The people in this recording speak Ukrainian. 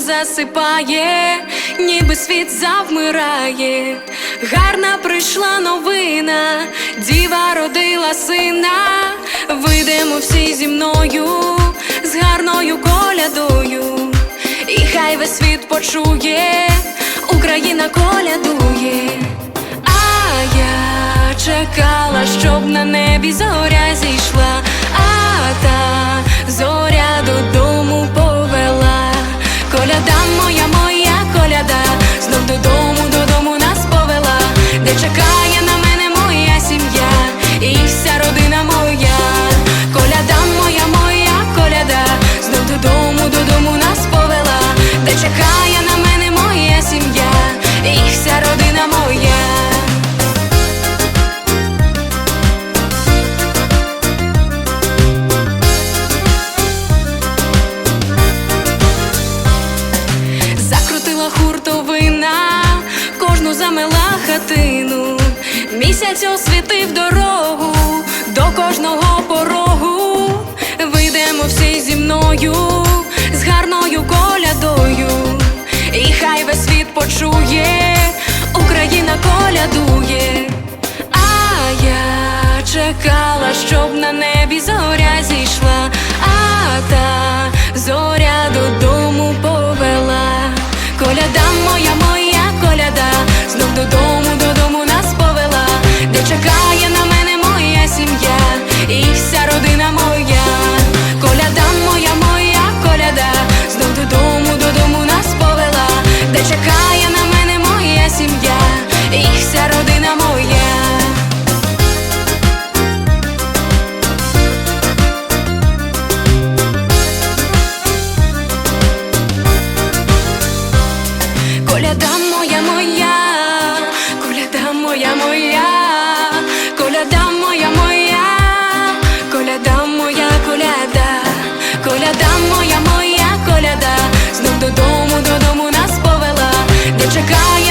засипає, ніби світ завмирає. Гарна прийшла новина, діва родила сина. Вийдемо всі зі мною з гарною колядою. І хай весь світ почує, Україна колядує. А я чекала, щоб на небі зоря зійшла, моя, моя коляда, знов додому, додому нас повела, де чекає замела хатину, місяць освітив дорогу до кожного порогу. Вийдемо всі зі мною з гарною колядою, і хай весь світ почує, Україна колядує. А я чекала, щоб на небі зоря зійшла, а та зоря чекає